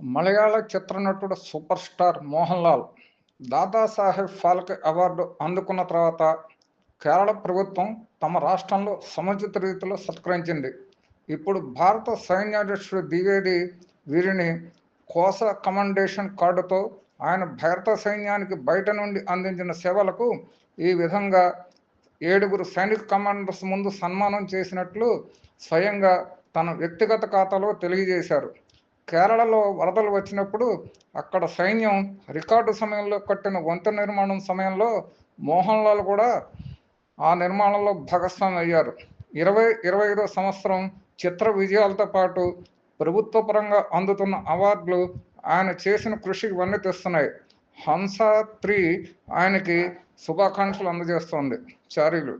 మలయాళ చిత్రనటుడు super star Mohan Lal Dadasaheb Phalke award అందుకున్న తర్వాత కేరళ ప్రభుత్వం తమ రాష్ట్రంలో సముచిత రీతిలో సత్కరించింది. ఇప్పుడు భారత సైన్యాధ్యక్షుడు ద్వివేది వీరిని కోస కమండేషన్ కార్డుతో ఆయన భారత సైన్యానికి బయట నుండి అందించిన సేవలకు ఈ విధంగా ఏడుగురు సైనిక కమాండర్స్ ముందు సన్మానం చేసినట్లు స్వయంగా తన వ్యక్తిగత ఖాతాలో తెలియజేశారు. కేరళలో వరదలు వచ్చినప్పుడు అక్కడ సైన్యం రికార్డు సమయంలో కట్టిన వంతెన నిర్మాణం సమయంలో మోహన్ లాల్ కూడా ఆ నిర్మాణంలో భాగస్వామి అయ్యారు. ఇరవై ఇరవై ఐదో సంవత్సరం చిత్ర విజయాలతో పాటు ప్రభుత్వ పరంగా అందుతున్న అవార్డులు ఆయన చేసిన కృషికి వన్నీ తెస్తున్నాయి. హంస త్రీ ఆయనకి శుభాకాంక్షలు అందజేస్తోంది. చారీలు